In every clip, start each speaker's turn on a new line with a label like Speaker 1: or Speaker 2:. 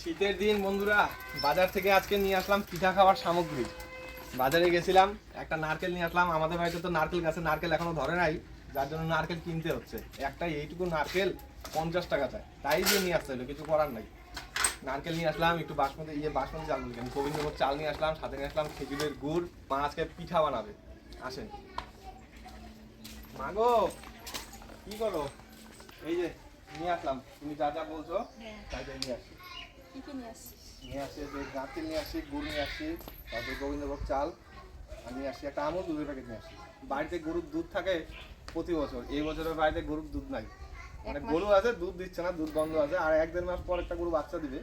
Speaker 1: শীতের দিন, বন্ধুরা, বাজার থেকে আজকে নিয়ে আসলাম পিঠা খাওয়ার সামগ্রী। বাজারে গেছিলাম, একটা নারকেল নিয়ে আসলাম। আমাদের বাড়িতে তো নারকেল গাছে নারকেল এখনও ধরে নাই, যার জন্য নারকেল কিনতে হচ্ছে। একটা এইটুকু নারকেল পঞ্চাশ টাকা চায় তাই দিয়ে নিয়ে আসতে হলো, কিছু করার নাই। নারকেল নিয়ে আসলাম, একটু বাসমতি ইয়ে বাসমতি চাল বলি আমি গোবিন্দভোগ চাল নিয়ে আসলাম, সাথে নিয়ে আসলাম খেজুরের গুড়, মা আজকে পিঠা বানাবে। আসেন। মাগো কি করো? এই যে, নিয়ে আসলাম। তুমি যা যা বলছো, তাই নিয়ে আসি
Speaker 2: নিয়ে
Speaker 1: আসি যে নারকেল নিয়ে আসি গুড় নিয়ে আসি তারপর গোবিন্দভোগ চাল আর নিয়ে আসি একটা আমুল দুধের প্যাকেট নিয়ে আসি। বাড়িতে গরুর দুধ থাকে প্রতি বছর। এই বছরের বাড়িতে গরুর দুধ নাই। মানে গরু আছে দুধ দিচ্ছে না দুধ বন্ধ আছে আর এক দেড় মাস পর একটা গরু বাচ্চা দিবে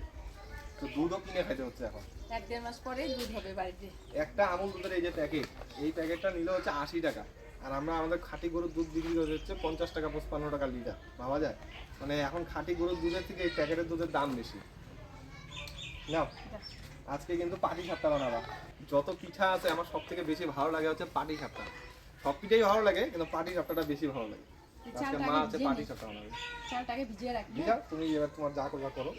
Speaker 1: তো দুধও কিনে খাইতে হচ্ছে এখন।
Speaker 2: এক দেড় মাস পরে দুধ হবে বাড়িতে।
Speaker 1: একটা আমুল দুধের এই যে প্যাকেট এই প্যাকেটটা নিলে হচ্ছে আশি টাকা। আর আমরা আমাদের খাঁটি গরুর দুধ বিক্রি করে হচ্ছে পঞ্চাশ টাকা পঁচপান্ন টাকা লিটার। ভাবা যায়? মানে এখন খাঁটি গরুর দুধের থেকে এই প্যাকেটের দুধের দাম বেশি। নাও। আজকে কিন্তু পাটি সাপটা বানাবা। যত পিঠা আছে আমার সব থেকে বেশি ভালো লাগে হচ্ছে পাটি সাপটা। সব পিঠাই ভালো লাগে কিন্তু পাটি সাপটাটা বেশি ভালো লাগে। আজকে
Speaker 2: চালটা
Speaker 1: মা আছে পাটি সাপটা বানাবে।
Speaker 2: চালটাকে ভিজিয়ে রাখবি
Speaker 1: তুমি এবার তোমার যা করবা করো।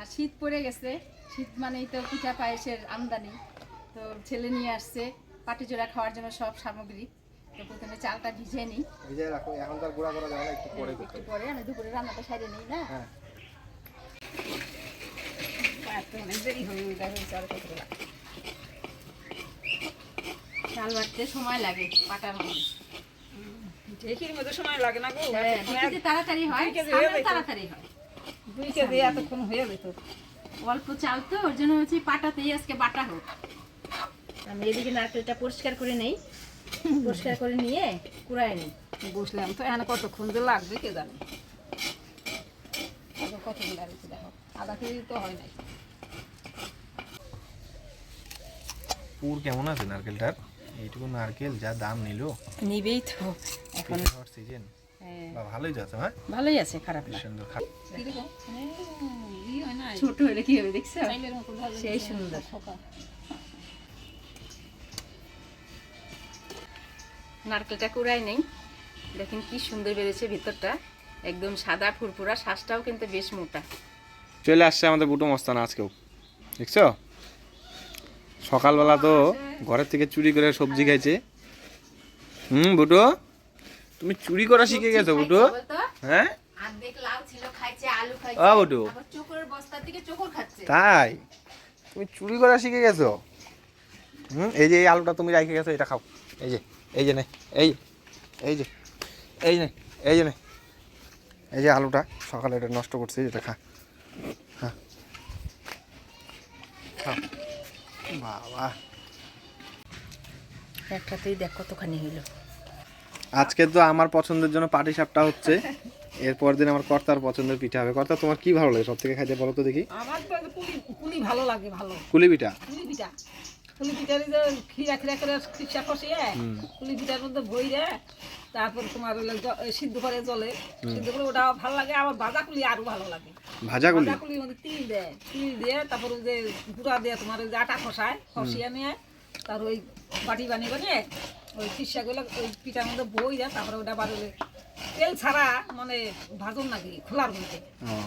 Speaker 2: আর শীত পড়ে গেছে শীত মানেই তো পিঠা পায়েসের আমদানি। তো ছেলে নিয়ে আসছে পাটিচোড়া খাওয়ার জন্য সব সামগ্রী। তো প্রথমে চালটা ভিজিয়ে নিই।
Speaker 1: ভিজাই রাখো এখন তার গুঁড়া করা যাবে না একটু পরে করতে
Speaker 2: একটু পরে আমি দুপুরে রান্নাটা সাইডে নিই না?
Speaker 1: হ্যাঁ।
Speaker 2: অনেক দেরি হয়ে যাবে চাল কতগুলা চাল বাটতে সময় লাগে পাটার মধ্যে।
Speaker 3: ঢেকির মধ্যে সময় লাগে না গো।
Speaker 2: হ্যাঁ তাড়াতাড়ি হয়
Speaker 3: দুই কেজি
Speaker 2: চালেও
Speaker 3: হয়ে যেত।
Speaker 2: তাড়াতাড়ি হয়।
Speaker 3: দুই কেজি এতক্ষণ হয়ে যেত
Speaker 2: অল্প চাল তো ওর জন্য হচ্ছে পাটাতেই আজকে বাটা হোক। আমি এদিকে নারকেলটা পরিষ্কার করে নেই পরিষ্কার করে নিয়ে কুড়ায় নিই।
Speaker 3: বসলাম তো এখানে কতক্ষণ যে লাগবে কে জানে।
Speaker 2: আবার কতগুলো দেখো
Speaker 3: আধা কেজি তো হয় নাই।
Speaker 1: পুর কেমন আছে নারকেলটার? এইটুকু নারকেল যা দাম নিল।
Speaker 2: নিবেই তো এখন
Speaker 1: সিজন
Speaker 2: হ্যাঁ,
Speaker 1: বা ভালোই যাচ্ছে হ্যাঁ
Speaker 2: ভালোই আছে খারাপ না।
Speaker 1: সুন্দর খা-
Speaker 3: কীরকম না
Speaker 2: ছোট হলে কি হবে দেখছ? সেই সুন্দর। নারকেলটা কুড়াই নেই। দেখেন কি সুন্দর বেড়েছে ভিতরটা। একদম সাদা ফুরফুরা শ্বাসটাও কিন্তু বেশ মোটা।
Speaker 1: চলে আসছে আমাদের বুটো মস্তানা আজকেও। দেখছ? সকালবেলা তো ঘরের থেকে চুরি করে সবজি খাইছে। হুম বুটো? তুমি চুরি করা শিখে গেছো বুটো? হ্যাঁ? ও বুটু। তাই? তুমি চুরি করা শিখে গেছো? হুম এই যে এই আলুটা তুমি রেখে গেছো এটা খাও। এই যে এই যে নে এই এই যে এই নে এই যে নে। এই যে আলুটা সকালে এটা নষ্ট করছে এটা খা। হ্যাঁ। খাও। বাবা।
Speaker 2: একটাতেই দেখ কতখানি হইল।
Speaker 1: আজকে তো আমার পছন্দের জন্য পাটি সাপটা হচ্ছে। এরপর দিন আমার কর্তার পছন্দের পিঠা হবে। কর্তা তোমার কি ভালো লাগে সব থেকে খাইতে বলো তো দেখি।
Speaker 3: আমার তো পুলি পুলি ভালো লাগে ভালো।
Speaker 1: কুলি পিঠা।
Speaker 3: পুলি পিঠার যে খিরা খিরা করে খিসা কষিয়ে পিঠার মধ্যে ভই রে তারপর তোমার সিদ্ধ করে জলে। সিদ্ধ করে ওটা ভালো লাগে আবার ভাজা কুলি আরও ভালো লাগে।
Speaker 1: ভাজা কুলি
Speaker 3: ভাজা কুলির মধ্যে তিল দেয় তিল দিয়ে তারপর ওই যে গুঁড়া দিয়ে তোমার ওই যে আটা খসায় খসিয়ে নিয়ে তার ওই বাটি বানিয়ে বানিয়ে ওই খিসাগুলো ওই পিঠার মধ্যে বই দেয় তারপরে ওটা ওই তেল ছাড়া মানে ভাজন নাকি খোলার মধ্যে।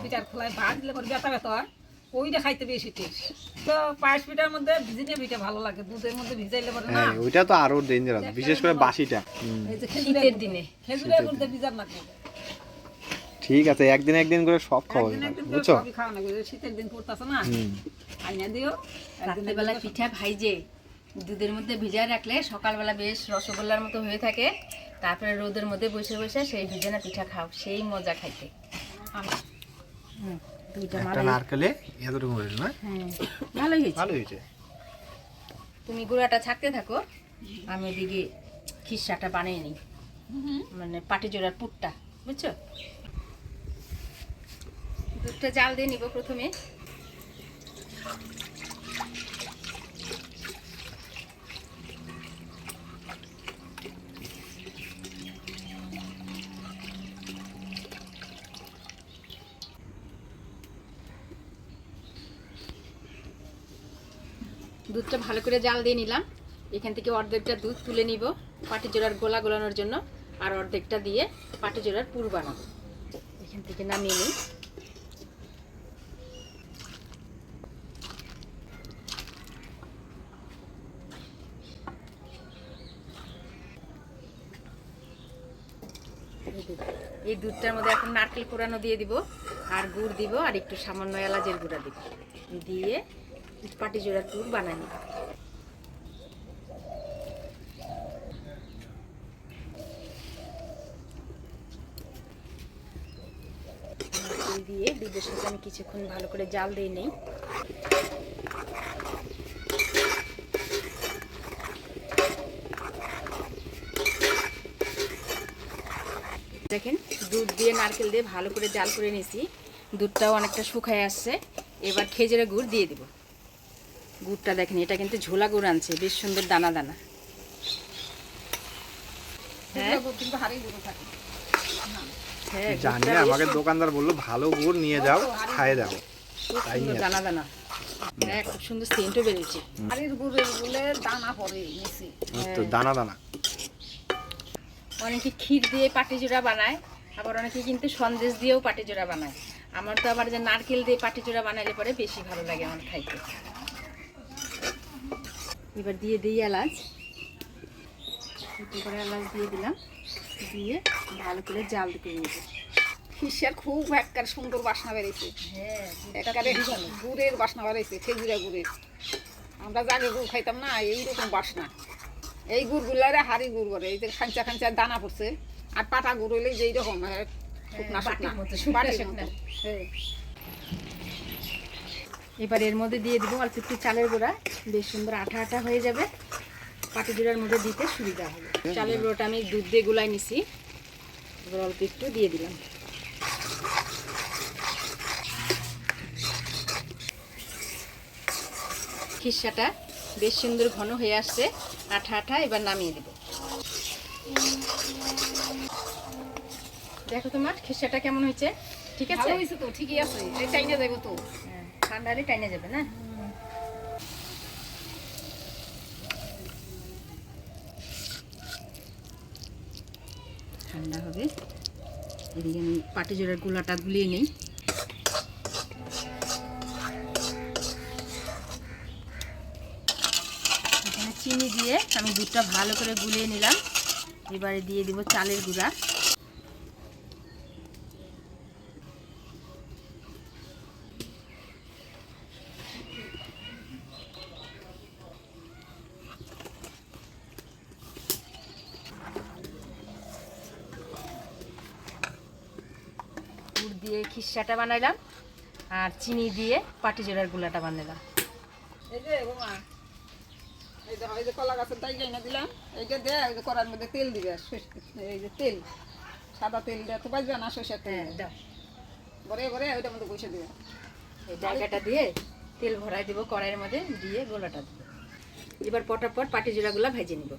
Speaker 3: পিঠার খোলায় দিলে পরে ব্যথা ব্যথা হয়। ওইটা খাইতে বেশি টেস্ট তো পায়েস পিঠার মধ্যে ভিজিয়ে পিঠা ভালো লাগে দুধের মধ্যে ভিজাইলে পরে না?
Speaker 1: হ্যাঁ ওইটা তো আরও ডেঞ্জারাস বিশেষ করে বাসিটা।
Speaker 3: এই যে
Speaker 2: শীতের দিনে।
Speaker 3: খেজুরের মধ্যে ভিজার না
Speaker 1: ঠিক আছে একদিন একদিন করে সব খাওয়া
Speaker 3: একদিন
Speaker 1: বুঝছ?
Speaker 3: সবই খাওয়া লাগে শীতের দিন পড়তেছে না? আইনা দিও
Speaker 2: রাত্রেবেলা পিঠা ভাইজে দুধের মধ্যে ভিজায় রাখলে সকালবেলা বেশ রসগোল্লার মতো হয়ে থাকে। তারপরে রোদের মধ্যে বসে বসে সেই ভিজানা পিঠা খাও সেই মজা খাইতে। হুম, দুইটা
Speaker 1: একটা নারকেলে এতটুকু হয়েছে না?
Speaker 2: হ্যাঁ ভালোই হয়েছে।
Speaker 1: ভালো হয়েছে।
Speaker 2: তুমি গুঁড়াটা ছাকতে থাকো আমি এদিকে খিসাটা বানিয়ে নিই। মানে পাটি জোড়ার পুরটা বুঝছ? দুধটা জাল দিয়ে নিব প্রথমে। দুধটা ভালো করে জাল দিয়ে নিলাম। এখান থেকে অর্ধেকটা দুধ তুলে নিব পাটি জোড়ার গোলা গোলানোর জন্য, আর অর্ধেকটা দিয়ে পাটি জোড়ার পুর বানাবো। এখান থেকে নামিয়ে নিই। এই দুধটার মধ্যে এখন নারকেল কোরানো দিয়ে দিব, আর গুড় দিব, আর একটু সামান্য এলাচের গুঁড়া দিব। দিয়ে পাটি জোড়ার পুর বানাই দিয়ে দুধের সাথে আমি কিছুক্ষণ ভালো করে জাল দিয়ে নেই। দেখেন, দুধ দিয়ে নারকেল দিয়ে ভালো করে জাল করে নিয়েছি। দুধটাও অনেকটা শুকায় আসছে। এবার খেজুরের গুড় দিয়ে দিব। গুড়টা দেখেন এটা কিন্তু ঝোলা গুড় আনছে বেশ সুন্দর দানা দানা। হ্যাঁ?
Speaker 3: এগুলো কিন্তু হারিয়ে গুঁড়ো থাকে।
Speaker 2: হ্যাঁ
Speaker 1: জানি আমাকে দোকানদার বলল ভালো গুড় নিয়ে যাও খাইয়ে দাও তাই নিয়ে
Speaker 2: দানা দানা। হ্যাঁ খুব সুন্দর সেন্টও বেরিয়েছে।
Speaker 3: হারিয়ে গুড়ের গুলে দানা পড়ে
Speaker 1: তো দানা দানা।
Speaker 2: অনেকে ক্ষীর দিয়ে পাটিজোড়া বানায় আবার অনেকে কিন্তু সন্দেশ দিয়েও পাটি পাটিজোড়া বানায়। আমার তো আবার যে নারকেল দিয়ে পাটি পাটিজোড়া বানাইলে পরে বেশি ভালো লাগে আমার খাইতে। এবার দিয়ে দিই এলাচ। একটু করে এলাচ দিয়ে দিলাম। দিয়ে ভালো করে জাল দিয়ে নিব
Speaker 3: ফিসের খুব একবার সুন্দর বাসনা বেরিয়েছে
Speaker 2: হ্যাঁ
Speaker 3: একবারে গুড়ের বাসনা বেরিয়েছে খেজুরা গুড়ের। আমরা জাগে গুড় খাইতাম না এইরকম বাসনা। এই গুড়গুলারে হাড়ি গুড় করে এই যে খাঞ্চা খাঞ্চা দানা পড়ছে। আর পাটা গুড় হইলে যে এইরকম শুকনা শুকনা।
Speaker 2: মতো, শুকনা
Speaker 3: বাটির মতো। হ্যাঁ।
Speaker 2: এবার এর মধ্যে দিয়ে দেবো অল্প একটু চালের গুঁড়া। বেশ সুন্দর আঠা আঠা হয়ে যাবে। পাটি জোড়ার মধ্যে দিতে সুবিধা হবে। চালের গুঁড়োটা আমি দুধ দিয়ে গুলাই নিছি। এবার অল্প একটু দিয়ে দিলাম। খিসাটা বেশ সুন্দর ঘন হয়ে আসছে। আঠা আঠা এবার নামিয়ে দেব। দেখো তোমার খিসাটা কেমন হয়েছে? ঠিক আছে?
Speaker 3: তো ঠিকই আছে। চাইনা যাইব তো।
Speaker 2: হ্যাঁ, ঠান্ডা হলে টাইনে যাবে, না? ঠান্ডা হবে। এদিকে আমি পাটি জোড়ার গুলাটা গুলিয়ে নেই। এখানে চিনি দিয়ে আমি দুধটা ভালো করে গুলিয়ে নিলাম। এবারে দিয়ে দিব চালের গুঁড়া গুড় দিয়ে খিসাটা বানাইলাম আর চিনি দিয়ে পাটি জোড়ার গুলাটা বানাইলাম।
Speaker 3: এই যে বোমা এই যে এই যে কলা গাছের তাই না দিলাম। এইটা দে এই যে করার মধ্যে তেল দিবে এই যে তেল সাদা তেল তো বাজবে না সর্ষের তেল।
Speaker 2: হ্যাঁ দাও।
Speaker 3: ভরে ভরে ওইটার মধ্যে বসে দিবে।
Speaker 2: এই জায়গাটা দিয়ে তেল ভরাই দিব কড়াইয়ের মধ্যে দিয়ে গোলাটা দিব। এবার পটাপট পাটি জোড়াগুলো ভেজে নিব।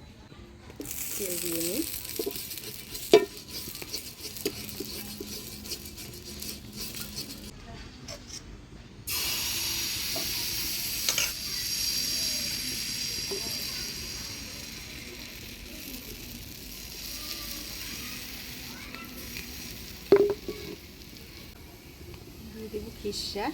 Speaker 2: তেল দিয়ে নিই। দিয়ে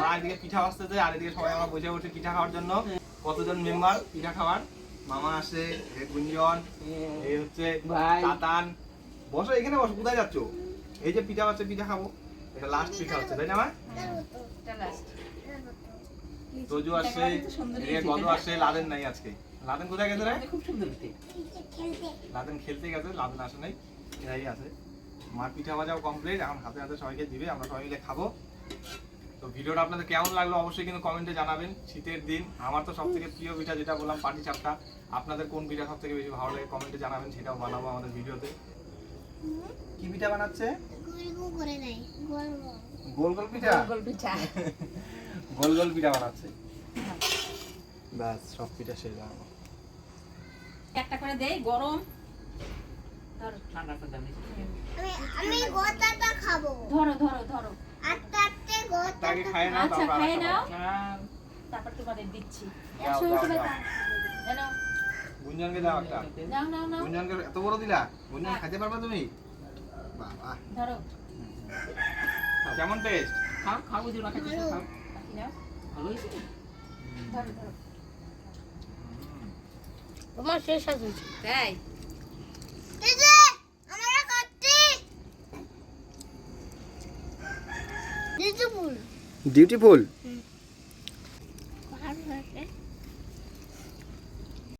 Speaker 1: মা এদিকে পিঠা আসতেছে আর এদিকে সবাই আমরা বসে বসে পিঠা খাওয়ার জন্য। কতজন মেম্বার পিঠা খাওয়ার? মামা আসে গুঞ্জন এই হচ্ছে কাতান বসো এখানে বসো কোথায় যাচ্ছ? এই যে পিঠা হচ্ছে পিঠা খাব। এটা লাস্ট পিঠা হচ্ছে তাই না মা। তোজু এদিকে লাদেন নাই আজকে। লাদেন কোথায় গেছে রে?
Speaker 3: খুব সুন্দর
Speaker 1: লাদেন খেলতে গেছে লাদেন আসে নাই এরাই আছে। মার পিঠা ভাজাও কমপ্লিট এখন হাতে হাতে সবাইকে দিবে আমরা সবাই মিলে খাব। তো ভিডিওটা আপনাদের কেমন লাগল অবশ্যই কিন্তু কমেন্টে জানাবেন। শীতের দিন আমার তো সব থেকে প্রিয় পিঠা যেটা বললাম পাটি চাপটা। আপনাদের কোন পিঠা সব থেকে বেশি ভালো লাগে কমেন্টে জানাবেন সেটাও বানাবো আমাদের ভিডিওতে। কি পিঠা বানাচ্ছে?
Speaker 4: গোল গোল
Speaker 1: পিঠা?
Speaker 2: গোল পিঠা।
Speaker 1: গোল গোল পিঠা বানাচ্ছে? ব্যাস সব পিঠা শেষ
Speaker 2: একটা করে দেই গরম। ধরো।
Speaker 4: আমি আমি গোটাটা খাব।
Speaker 2: ধরো ধরো ধরো। আচ্ছা খাই নাও। তারপর তোমাদের দিচ্ছি।
Speaker 1: দাও,
Speaker 2: শোনো,
Speaker 1: দাও,
Speaker 2: শোনো,
Speaker 1: দাও।
Speaker 2: জানো
Speaker 1: গুঞ্জনকে দাও একটা।
Speaker 2: নাও নাও নাও।
Speaker 1: গুঞ্জনকে এত বড় দিলা? গুঞ্জন খেতে পারবে তুমি? বাবা।
Speaker 2: ধরো।
Speaker 1: কেমন টেস্ট
Speaker 3: খাও খাও খাও।
Speaker 2: নাও।
Speaker 3: ভালো হয়েছে
Speaker 2: ধরো ধরো।
Speaker 4: তোমার শেষ আছে।
Speaker 2: তাই
Speaker 4: এই যে আমরা কাটছি বিউটিফুল
Speaker 1: বিউটিফুল